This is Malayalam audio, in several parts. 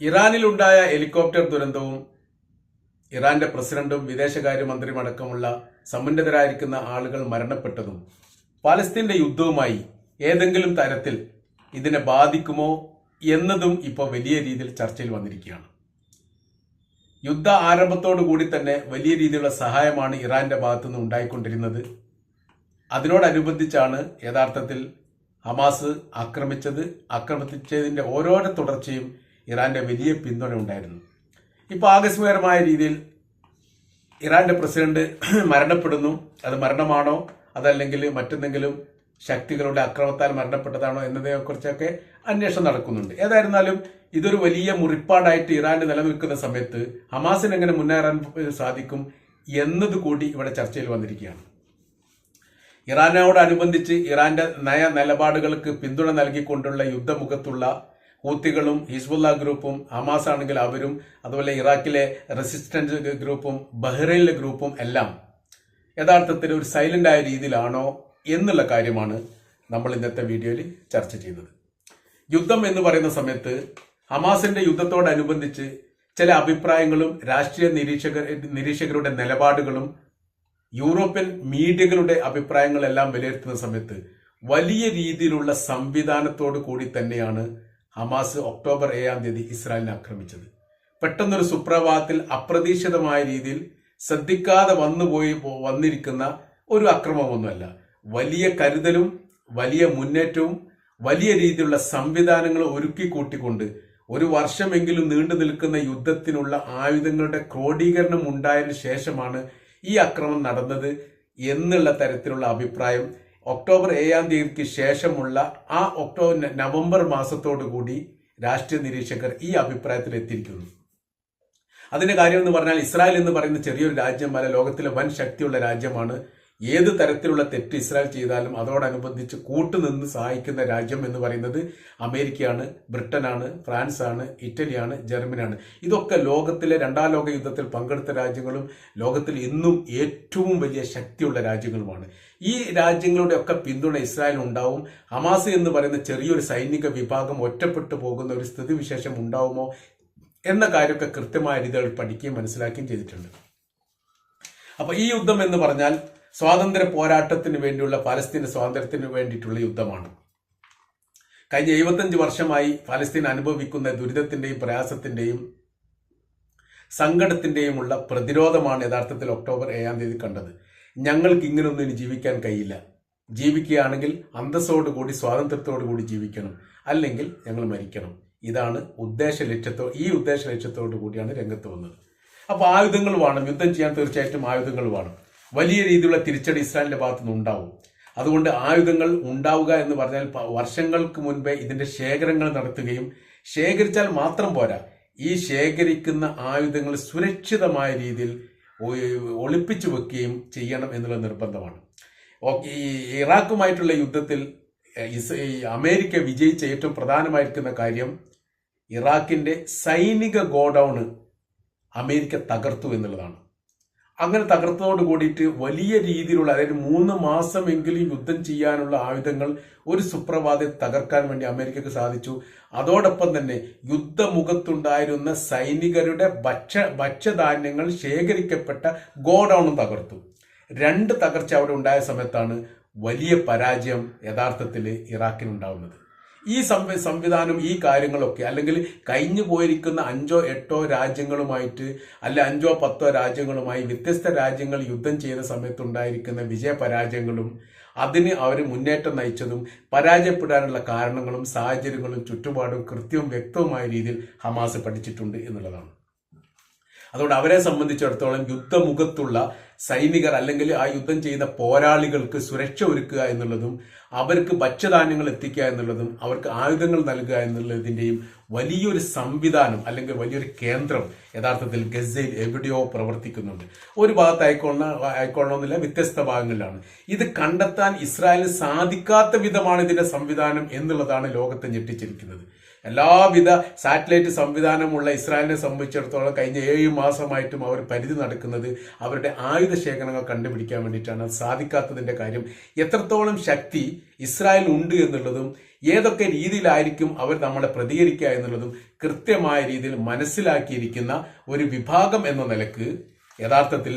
ഇറാനിലുണ്ടായ ഹെലികോപ്റ്റർ ദുരന്തവും ഇറാന്റെ പ്രസിഡന്റും വിദേശകാര്യമന്ത്രിയും അടക്കമുള്ള സമുന്നതരായിരിക്കുന്ന ആളുകൾ മരണപ്പെട്ടതും പാലസ്തീന്റെ യുദ്ധവുമായി ഏതെങ്കിലും തരത്തിൽ ഇതിനെ ബാധിക്കുമോ എന്നതും ഇപ്പോൾ വലിയ രീതിയിൽ ചർച്ചയിൽ വന്നിരിക്കുകയാണ്. യുദ്ധ ആരംഭത്തോടു കൂടി തന്നെ വലിയ രീതിയിലുള്ള സഹായമാണ് ഇറാന്റെ ഭാഗത്തുനിന്ന് ഉണ്ടായിക്കൊണ്ടിരുന്നത്. അതിനോടനുബന്ധിച്ചാണ് യഥാർത്ഥത്തിൽ ഹമാസ് ആക്രമിച്ചത്. ആക്രമിച്ചതിന്റെ ഓരോരോ തുടർച്ചയും ഇറാന്റെ വലിയ പിന്തുണ ഉണ്ടായിരുന്നു. ഇപ്പോൾ ആകസ്മികരമായ രീതിയിൽ ഇറാന്റെ പ്രസിഡന്റ് മരണപ്പെടുന്നു. അത് മരണമാണോ? അതല്ലെങ്കിൽ മറ്റെന്തെങ്കിലും ശക്തികളുടെ അക്രമത്താൽ മരണപ്പെട്ടതാണോ എന്നതിനെക്കുറിച്ചൊക്കെ അന്വേഷണം നടക്കുന്നുണ്ട്. ഏതായിരുന്നാലും ഇതൊരു വലിയ മുറിപ്പാടായിട്ട് ഇറാൻ നിലനിൽക്കുന്ന സമയത്ത് ഹമാസിന് എങ്ങനെ മുന്നേറാൻ സാധിക്കും എന്നത് കൂടി ഇവിടെ ചർച്ചയിൽ വന്നിരിക്കുകയാണ്. ഇറാനോടനുബന്ധിച്ച് ഇറാന്റെ നയ നിലപാടുകൾക്ക് പിന്തുണ നൽകിക്കൊണ്ടുള്ള യുദ്ധമുഖത്തുള്ള ഹൂത്തികളും ഹിസ്ബുല്ല ഗ്രൂപ്പും ഹമാസ് ആണെങ്കിൽ അവരും അതുപോലെ ഇറാഖിലെ റെസിസ്റ്റൻസ് ഗ്രൂപ്പും ബഹ്റൈനിലെ ഗ്രൂപ്പും എല്ലാം യഥാർത്ഥത്തിൽ ഒരു സൈലന്റ് ആയ രീതിയിലാണോ എന്നുള്ള കാര്യമാണ് നമ്മൾ ഇന്നത്തെ വീഡിയോയിൽ ചർച്ച ചെയ്തത് യുദ്ധം എന്ന് പറയുന്ന സമയത്ത് ഹമാസിന്റെ യുദ്ധത്തോടനുബന്ധിച്ച് ചില അഭിപ്രായങ്ങളും രാഷ്ട്രീയ നിരീക്ഷകർ നിരീക്ഷകരുടെ നിലപാടുകളും യൂറോപ്യൻ മീഡിയകളുടെ അഭിപ്രായങ്ങളെല്ലാം വിലയിരുത്തുന്ന സമയത്ത് വലിയ രീതിയിലുള്ള സംവിധാനത്തോടു കൂടി തന്നെയാണ് ഹമാസ് ഒക്ടോബർ ഏഴാം തീയതി ഇസ്രായേലിനെ ആക്രമിച്ചത്. പെട്ടെന്നൊരു സുപ്രഭാതത്തിൽ അപ്രതീക്ഷിതമായ രീതിയിൽ ശ്രദ്ധിക്കാതെ വന്നുപോയി വന്നിരിക്കുന്ന ഒരു അക്രമമൊന്നുമല്ല. വലിയ കരുതലും വലിയ മുന്നേറ്റവും വലിയ രീതിയിലുള്ള സംവിധാനങ്ങൾ ഒരുക്കി കൂട്ടിക്കൊണ്ട് ഒരു വർഷമെങ്കിലും നീണ്ടു നിൽക്കുന്ന യുദ്ധത്തിനുള്ള ആയുധങ്ങളുടെ ക്രോഡീകരണം ഉണ്ടായതിനു ശേഷമാണ് ഈ അക്രമം നടന്നത് എന്നുള്ള തരത്തിലുള്ള അഭിപ്രായം ഒക്ടോബർ ഏഴാം തീയതിക്ക് ശേഷമുള്ള ആ ഒക്ടോബർ നവംബർ മാസത്തോടു കൂടി രാഷ്ട്രീയ നിരീക്ഷകർ ഈ അഭിപ്രായത്തിൽ എത്തിയിരിക്കുന്നു. അതിന്റെ കാര്യം എന്ന് പറഞ്ഞാൽ ഇസ്രായേൽ എന്ന് പറയുന്ന ചെറിയൊരു രാജ്യമല്ല ലോകത്തിലെ വൻ ശക്തിയുള്ള രാജ്യമാണ് ഏത് തരത്തിലുള്ള തെറ്റ് ഇസ്രായേൽ ചെയ്താലും അതോടനുബന്ധിച്ച് കൂട്ടുനിന്ന് സഹായിക്കുന്ന രാജ്യം എന്ന് പറയുന്നത് അമേരിക്കയാണ് ബ്രിട്ടനാണ് ഫ്രാൻസാണ് ഇറ്റലിയാണ് ജർമ്മനിയാണ്. ഇതൊക്കെ ലോകത്തിലെ രണ്ടാം ലോക യുദ്ധത്തിൽ പങ്കെടുത്ത രാജ്യങ്ങളും ലോകത്തിൽ ഇന്നും ഏറ്റവും വലിയ ശക്തിയുള്ള രാജ്യങ്ങളുമാണ്. ഈ രാജ്യങ്ങളുടെ ഒക്കെ പിന്തുണ ഇസ്രായേൽ ഉണ്ടാവും. ഹമാസ് എന്ന് പറയുന്ന ചെറിയൊരു സൈനിക വിഭാഗം ഒറ്റപ്പെട്ടു പോകുന്ന ഒരു സ്ഥിതിവിശേഷം ഉണ്ടാവുമോ എന്ന കാര്യമൊക്കെ കൃത്യമായ രീതിയിൽ പഠിക്കുകയും മനസ്സിലാക്കുകയും ചെയ്തിട്ടുണ്ട്. അപ്പൊ ഈ യുദ്ധം എന്ന് പറഞ്ഞാൽ സ്വാതന്ത്ര്യ പോരാട്ടത്തിന് വേണ്ടിയുള്ള പലസ്തീൻ സ്വാതന്ത്ര്യത്തിന് വേണ്ടിയിട്ടുള്ള യുദ്ധമാണ്. കഴിഞ്ഞ എഴുപത്തഞ്ച് വർഷമായി പാലസ്തീൻ അനുഭവിക്കുന്ന ദുരിതത്തിന്റെയും പ്രയാസത്തിന്റെയും സങ്കടത്തിന്റെയുമുള്ള പ്രതിരോധമാണ് യഥാർത്ഥത്തിൽ ഒക്ടോബർ ഏഴാം തീയതി കണ്ടത്. ഞങ്ങൾക്ക് ഇങ്ങനൊന്നും ഇനി ജീവിക്കാൻ കഴിയില്ല. ജീവിക്കുകയാണെങ്കിൽ അന്തസ്സോടുകൂടി സ്വാതന്ത്ര്യത്തോടു കൂടി ജീവിക്കണം. അല്ലെങ്കിൽ ഞങ്ങൾ മരിക്കണം. ഇതാണ് ഉദ്ദേശ ലക്ഷ്യത്തോ ഈ ഉദ്ദേശ ലക്ഷ്യത്തോടു കൂടിയാണ് രംഗത്ത് വന്നത്. അപ്പോൾ ആയുധങ്ങൾ വേണം. യുദ്ധം ചെയ്യാൻ തീർച്ചയായിട്ടും ആയുധങ്ങൾ വേണം. വലിയ രീതിയിലുള്ള തിരിച്ചടി ഇസ്രായേലിന്റെ ഭാഗത്തുനിന്ന് ഉണ്ടാവും. അതുകൊണ്ട് ആയുധങ്ങൾ ഉണ്ടാവുക എന്ന് പറഞ്ഞാൽ വർഷങ്ങൾക്ക് മുൻപേ ഇതിന്റെ ശേഖരങ്ങൾ നടത്തുകയും ശേഖരിച്ചാൽ മാത്രം പോരാ. ഈ ശേഖരിക്കുന്ന ആയുധങ്ങൾ സുരക്ഷിതമായ രീതിയിൽ ഒളിപ്പിച്ചു വെക്കുകയും ചെയ്യണം എന്നുള്ള നിർബന്ധമാണ്. ഈ ഇറാഖുമായിട്ടുള്ള യുദ്ധത്തിൽ അമേരിക്ക വിജയിച്ച ഏറ്റവും പ്രധാനമായിരിക്കുന്ന കാര്യം ഇറാഖിന്റെ സൈനിക ഗോഡൌണ് അമേരിക്ക തകർത്തു എന്നുള്ളതാണ്. അങ്ങനെ തകർത്തതോട് കൂടിയിട്ട് വലിയ രീതിയിലുള്ള അതായത് മൂന്ന് മാസമെങ്കിലും യുദ്ധം ചെയ്യാനുള്ള ആയുധങ്ങൾ ഒരു സുപ്രഭാതെ തകർക്കാൻ വേണ്ടി അമേരിക്കക്ക് സാധിച്ചു. അതോടൊപ്പം തന്നെ യുദ്ധമുഖത്തുണ്ടായിരുന്ന സൈനികരുടെ ഭക്ഷ്യ ഭക്ഷ്യധാന്യങ്ങൾ ശേഖരിക്കപ്പെട്ട ഗോഡൌണും തകർത്തു. രണ്ട് തകർച്ച അവിടെ ഉണ്ടായ സമയത്താണ് വലിയ പരാജയം യഥാർത്ഥത്തിൽ ഇറാഖിനുണ്ടാവുന്നത്. ഈ സംവിധാനം ഈ കാര്യങ്ങളൊക്കെ അല്ലെങ്കിൽ കഴിഞ്ഞു പോയിരിക്കുന്ന അഞ്ചോ എട്ടോ രാജ്യങ്ങളുമായിട്ട് അല്ലെ അഞ്ചോ പത്തോ രാജ്യങ്ങളുമായി വ്യത്യസ്ത രാജ്യങ്ങൾ യുദ്ധം ചെയ്യുന്ന സമയത്തുണ്ടായിരിക്കുന്ന വിജയപരാജയങ്ങളും അതിന് അവർ മുന്നേറ്റം നയിച്ചതും പരാജയപ്പെടാനുള്ള കാരണങ്ങളും സാഹചര്യങ്ങളും ചുറ്റുപാടും കൃത്യവും വ്യക്തവുമായ രീതിയിൽ ഹമാസ് പഠിച്ചിട്ടുണ്ട് എന്നുള്ളതാണ്. അതുകൊണ്ട് അവരെ സംബന്ധിച്ചിടത്തോളം യുദ്ധമുഖത്തുള്ള സൈനികർ അല്ലെങ്കിൽ ആ യുദ്ധം ചെയ്ത പോരാളികൾക്ക് സുരക്ഷ ഒരുക്കുക എന്നുള്ളതും അവർക്ക് ഭക്ഷ്യധാന്യങ്ങൾ എത്തിക്കുക എന്നുള്ളതും അവർക്ക് ആയുധങ്ങൾ നൽകുക എന്നുള്ളതിന്റെയും വലിയൊരു സംവിധാനം അല്ലെങ്കിൽ വലിയൊരു കേന്ദ്രം യഥാർത്ഥത്തിൽ ഗസയിൽ എവിടെയോ പ്രവർത്തിക്കുന്നുണ്ട്. ഒരു ഭാഗത്ത് ആയിക്കൊള്ളണ ആയിക്കോളണമെന്നില്ല വ്യത്യസ്ത ഭാഗങ്ങളിലാണ്. ഇത് കണ്ടെത്താൻ ഇസ്രായേലിന് സാധിക്കാത്ത വിധമാണ് ഇതിന്റെ സംവിധാനം എന്നുള്ളതാണ് ലോകത്തെ ഞെട്ടിച്ചിരിക്കുന്നത്. എല്ലാവിധ സാറ്റലൈറ്റ് സംവിധാനമുള്ള ഇസ്രായേലിനെ സംബന്ധിച്ചിടത്തോളം കഴിഞ്ഞ ഏഴ് മാസമായിട്ടും അവർ പരിധി നടക്കുന്നത് അവരുടെ ആയുധ ശേഖരങ്ങൾ കണ്ടുപിടിക്കാൻ വേണ്ടിയിട്ടാണ്. സാധിക്കാത്തതിന്റെ കാര്യം എത്രത്തോളം ശക്തി ഇസ്രായേൽ ഉണ്ട് എന്നുള്ളതും ഏതൊക്കെ രീതിയിലായിരിക്കും അവർ നമ്മളെ പ്രതികരിക്കുക എന്നുള്ളതും കൃത്യമായ രീതിയിൽ മനസ്സിലാക്കിയിരിക്കുന്ന ഒരു വിഭാഗം എന്ന നിലയ്ക്ക് യഥാർത്ഥത്തിൽ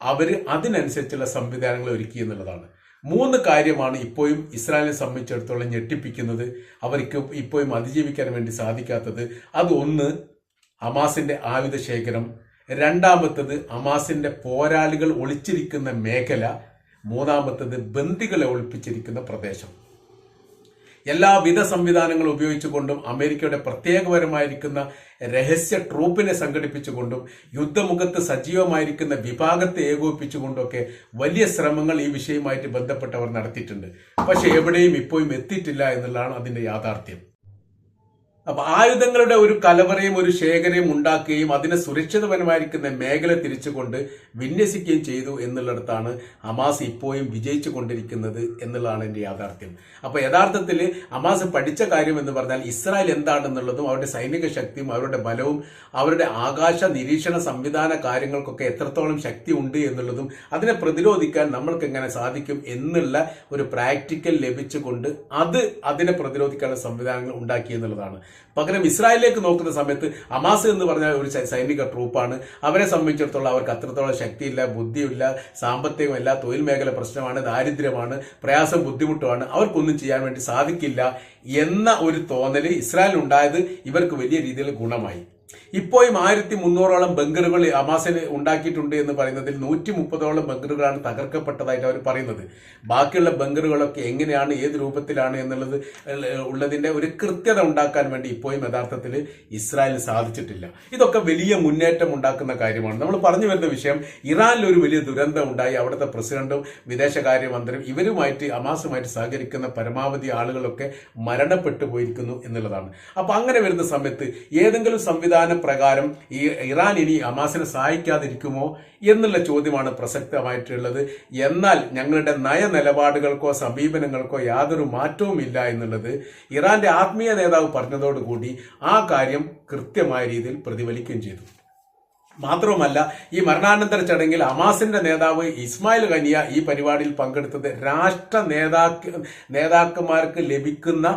അവർ അതിനനുസരിച്ചുള്ള സംവിധാനങ്ങൾ ഒരുക്കി എന്നുള്ളതാണ്. മൂന്ന് കാര്യമാണ് ഇപ്പോഴും ഇസ്രായേലിനെ സംബന്ധിച്ചിടത്തോളം ഞെട്ടിപ്പിക്കുന്നത് അവർക്ക് ഇപ്പോഴും അതിജീവിക്കാൻ വേണ്ടി സാധിക്കാത്തത്. അത് ഒന്ന് ഹമാസിന്റെ ആയുധ ശേഖരം. രണ്ടാമത്തത് ഹമാസിന്റെ പോരാളികൾ ഒളിച്ചിരിക്കുന്ന മേഖല. മൂന്നാമത്തത് ബന്ദികളെ ഒളിപ്പിച്ചിരിക്കുന്ന പ്രദേശം. എല്ലാവിധ സംവിധാനങ്ങളും ഉപയോഗിച്ചുകൊണ്ടും അമേരിക്കയുടെ പ്രത്യേകപരമായിരിക്കുന്ന രഹസ്യ ട്രൂപ്പിനെ സംഘടിപ്പിച്ചുകൊണ്ടും യുദ്ധമുഖത്ത് സജീവമായിരിക്കുന്ന വിഭാഗത്തെ ഏകോപിപ്പിച്ചുകൊണ്ടൊക്കെ വലിയ ശ്രമങ്ങൾ ഈ വിഷയവുമായിട്ട് ബന്ധപ്പെട്ടവർ നടത്തിയിട്ടുണ്ട്. പക്ഷെ എവിടെയും ഇപ്പോഴും എത്തിയിട്ടില്ല എന്നുള്ളതാണ് അതിന്റെ യാഥാർത്ഥ്യം. അപ്പൊ ആയുധങ്ങളുടെ ഒരു കലവറയും ഒരു ശേഖരയും ഉണ്ടാക്കുകയും അതിനെ സുരക്ഷിതപരമായിരിക്കുന്ന മേഖല തിരിച്ചുകൊണ്ട് വിന്യസിക്കുകയും ചെയ്തു എന്നുള്ളിടത്താണ് അമാസ് ഇപ്പോഴും വിജയിച്ചു കൊണ്ടിരിക്കുന്നത് എന്നുള്ളതാണ് എന്റെ യാഥാർത്ഥ്യം. അപ്പൊ യഥാർത്ഥത്തിൽ അമാസ് പഠിച്ച കാര്യം എന്ന് പറഞ്ഞാൽ ഇസ്രായേൽ എന്താണെന്നുള്ളതും അവരുടെ സൈനിക ശക്തിയും അവരുടെ ബലവും അവരുടെ ആകാശ നിരീക്ഷണ സംവിധാന കാര്യങ്ങൾക്കൊക്കെ എത്രത്തോളം ശക്തി ഉണ്ട് എന്നുള്ളതും അതിനെ പ്രതിരോധിക്കാൻ നമ്മൾക്ക് എങ്ങനെ സാധിക്കും എന്നുള്ള ഒരു പ്രാക്ടിക്കൽ ലഭിച്ചുകൊണ്ട് അത് അതിനെ പ്രതിരോധിക്കാനുള്ള സംവിധാനങ്ങൾ ഉണ്ടാക്കി എന്നുള്ളതാണ്. പകരം ഇസ്രായേലിലേക്ക് നോക്കുന്ന സമയത്ത് അമാസ് എന്ന് പറഞ്ഞ ഒരു സൈനിക ട്രൂപ്പാണ്. അവരെ സംബന്ധിച്ചിടത്തോളം അവർക്ക് അത്രത്തോളം ശക്തിയില്ല ബുദ്ധിയില്ല സാമ്പത്തികമല്ല തൊഴിൽ മേഖല പ്രശ്നമാണ് ദാരിദ്ര്യമാണ് പ്രയാസം ബുദ്ധിമുട്ടുമാണ്. അവർക്കൊന്നും ചെയ്യാൻ വേണ്ടി സാധിക്കില്ല എന്ന ഒരു തോന്നൽ ഇസ്രായേൽ ഉണ്ടായത് ഇവർക്ക് വലിയ രീതിയിൽ ഗുണമായി. ഇപ്പോഴും ആയിരത്തി മുന്നൂറോളം ബങ്കറുകൾ അമാസിന് ഉണ്ടാക്കിയിട്ടുണ്ട് എന്ന് പറയുന്നതിൽ നൂറ്റി മുപ്പതോളം ബങ്കറുകളാണ് തകർക്കപ്പെട്ടതായിട്ട് അവർ പറയുന്നത്. ബാക്കിയുള്ള ബങ്കറുകളൊക്കെ എങ്ങനെയാണ് ഏത് രൂപത്തിലാണ് എന്നുള്ളത് ഉള്ളതിന്റെ ഒരു കൃത്യത ഉണ്ടാക്കാൻ വേണ്ടി ഇപ്പോഴും യഥാർത്ഥത്തിൽ ഇസ്രായേലിന് സാധിച്ചിട്ടില്ല. ഇതൊക്കെ വലിയ മുന്നേറ്റം ഉണ്ടാക്കുന്ന കാര്യമാണ്. നമ്മൾ പറഞ്ഞു വരുന്ന വിഷയം ഇറാനിൽ ഒരു വലിയ ദുരന്തം ഉണ്ടായി. അവിടുത്തെ പ്രസിഡന്റും വിദേശകാര്യമന്ത്രിയും ഇവരുമായിട്ട് അമാസുമായിട്ട് സഹകരിക്കുന്ന പരമാവധി ആളുകളൊക്കെ മരണപ്പെട്ടു പോയിരിക്കുന്നു എന്നുള്ളതാണ്. അപ്പോൾ അങ്ങനെ വരുന്ന സമയത്ത് ഏതെങ്കിലും സംവിധാന പ്രകാരം ഈ ഇറാൻ ഇനി അമാസിനെ സഹായിക്കാതിരിക്കുമോ എന്നുള്ള ചോദ്യമാണ് പ്രസക്തമായിട്ടുള്ളത്. എന്നാൽ ഞങ്ങളുടെ നയനിലപാടുകൾക്കോ സമീപനങ്ങൾക്കോ യാതൊരു മാറ്റവും ഇല്ല എന്നുള്ളത് ഇറാന്റെ ആത്മീയ നേതാവ് പറഞ്ഞതോടുകൂടി ആ കാര്യം കൃത്യമായ രീതിയിൽ പ്രതിഫലിക്കുകയും ചെയ്തു. മാത്രവുമല്ല ഈ മരണാനന്തര ചടങ്ങിൽ അമാസിന്റെ നേതാവ് ഇസ്മായിൽ ഖനിയ ഈ പരിപാടിയിൽ പങ്കെടുത്തത് രാഷ്ട്ര നേതാക്ക നേതാക്കന്മാർക്ക് ലഭിക്കുന്ന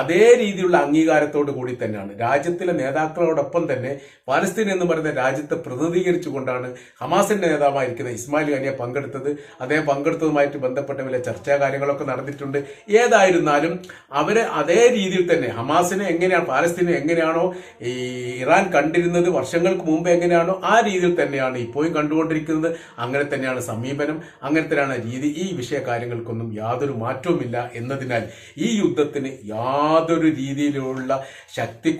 അതേ രീതിയിലുള്ള അംഗീകാരത്തോടു കൂടി തന്നെയാണ്. രാജ്യത്തിലെ നേതാക്കളോടൊപ്പം തന്നെ പാലസ്തീൻ എന്ന് പറയുന്ന രാജ്യത്തെ പ്രതിനിധീകരിച്ചുകൊണ്ടാണ് ഹമാസിന്റെ നേതാവായിരിക്കുന്ന ഇസ്മായിൽ ഖാനിയെ പങ്കെടുത്തത്. അദ്ദേഹം പങ്കെടുത്തതുമായിട്ട് ബന്ധപ്പെട്ട വില ചർച്ചാ കാര്യങ്ങളൊക്കെ നടന്നിട്ടുണ്ട്. ഏതായിരുന്നാലും അവരെ അതേ രീതിയിൽ തന്നെ ഹമാസിനെ എങ്ങനെയാണ് പാലസ്തീനെ എങ്ങനെയാണോ ഈ ഇറാൻ കണ്ടിരുന്നത് വർഷങ്ങൾക്ക് മുമ്പ് എങ്ങനെയാണോ ആ രീതിയിൽ തന്നെയാണ് ഇപ്പോഴും കണ്ടുകൊണ്ടിരിക്കുന്നത്. അങ്ങനെ തന്നെയാണ് സമീപനം അങ്ങനെ തന്നെയാണ് രീതി. ഈ വിഷയ കാര്യങ്ങൾക്കൊന്നും യാതൊരു മാറ്റവുമില്ല എന്നതിനാൽ ഈ യുദ്ധത്തിന് യാതൊരു രീതിയിലുള്ള ശക്തി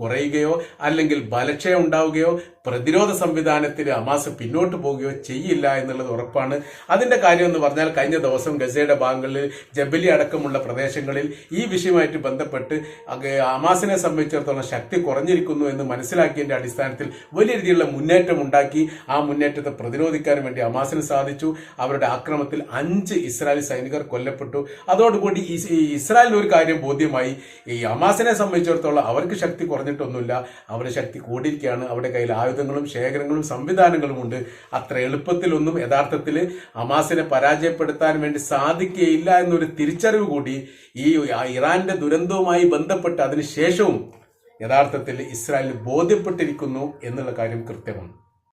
കുറയുകയോ അല്ലെങ്കിൽ ബലക്ഷയം ഉണ്ടാവുകയോ പ്രതിരോധ സംവിധാനത്തിൽ അമാസ് പിന്നോട്ട് പോവുകയോ ചെയ്യില്ല എന്നുള്ളത് ഉറപ്പാണ്. അതിന്റെ കാര്യം എന്ന് പറഞ്ഞാൽ കഴിഞ്ഞ ദിവസം ഗസയുടെ ഭാഗങ്ങളിൽ ജബലി അടക്കമുള്ള പ്രദേശങ്ങളിൽ ഈ വിഷയമായിട്ട് ബന്ധപ്പെട്ട് അമാസിനെ സംബന്ധിച്ചിടത്തോളം ശക്തി കുറഞ്ഞിരിക്കുന്നു എന്ന് മനസ്സിലാക്കിയതിന്റെ അടിസ്ഥാനത്തിൽ വലിയ രീതിയിലുള്ള മുന്നേറ്റം ഉണ്ടാക്കി. ആ മുന്നേറ്റത്തെ പ്രതിരോധിക്കാൻ വേണ്ടി ഹമാസിന് സാധിച്ചു. അവരുടെ ആക്രമത്തിൽ അഞ്ച് ഇസ്രായേലി സൈനികർ കൊല്ലപ്പെട്ടു. അതോടുകൂടി ഇസ്രായേലിന് ഒരു കാര്യം ബോധ്യമായി ഈ അമാസിനെ സംബന്ധിച്ചിടത്തോളം അവർക്ക് ശക്തി കുറഞ്ഞിട്ടൊന്നുമില്ല. അവരുടെ ശക്തി കൂടിയിരിക്കുകയാണ്. അവരുടെ കയ്യിൽ ആയുധങ്ങളും ശേഖരങ്ങളും സംവിധാനങ്ങളും ഉണ്ട്. അത്ര എളുപ്പത്തിലൊന്നും യഥാർത്ഥത്തിൽ അമാസിനെ പരാജയപ്പെടുത്താൻ വേണ്ടി സാധിക്കുകയില്ല എന്നൊരു തിരിച്ചറിവ് കൂടി ഈ ഇറാന്റെ ദുരന്തവുമായി ബന്ധപ്പെട്ട് അതിനുശേഷവും യഥാർത്ഥത്തിൽ ഇസ്രായേലിന് ബോധ്യപ്പെട്ടിരിക്കുന്നു എന്നുള്ള കാര്യം കൃത്യമാണ്.